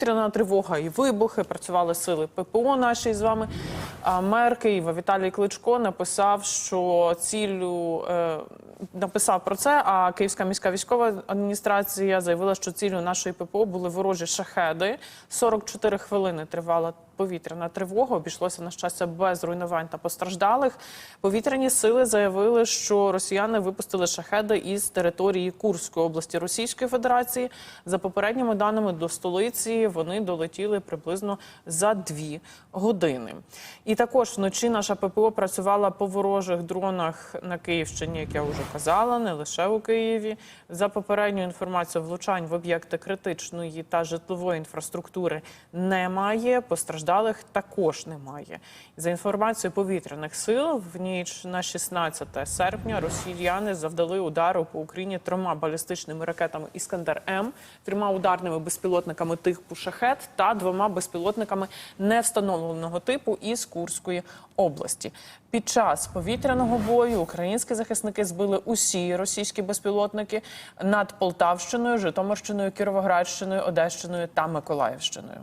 Повітряна тривога і вибухи працювали сили ППО наші з вами. Мер Києва Віталій Кличко написав, що ціллю е, написав про це. А Київська міська військова адміністрація заявила, що ціллю нашої ППО були ворожі шахеди. 44 хвилини тривала повітряна тривога. Обійшлося на щастя без руйнувань та постраждалих. Повітряні сили заявили, що росіяни випустили шахеди із території Курської області Російської Федерації. За попередніми даними до столиці вони долетіли приблизно за дві години. І також вночі наша ППО працювала по ворожих дронах на Київщині, як я вже казала, не лише у Києві. За попередньою інформацією, влучань в об'єкти критичної та житлової інфраструктури немає. Постраждалих також немає. За інформацією повітряних сил, в ніч на 16 серпня росіяни завдали удару по Україні трьома балістичними ракетами Іскандер М, трьома ударними безпілотниками типу Шахет та двома безпілотниками невстановленого типу із Курської області. Під час повітряного бою українські захисники збили усі російські безпілотники над Полтавщиною, Житомирщиною, Кіровоградщиною, Одещиною та Миколаївщиною.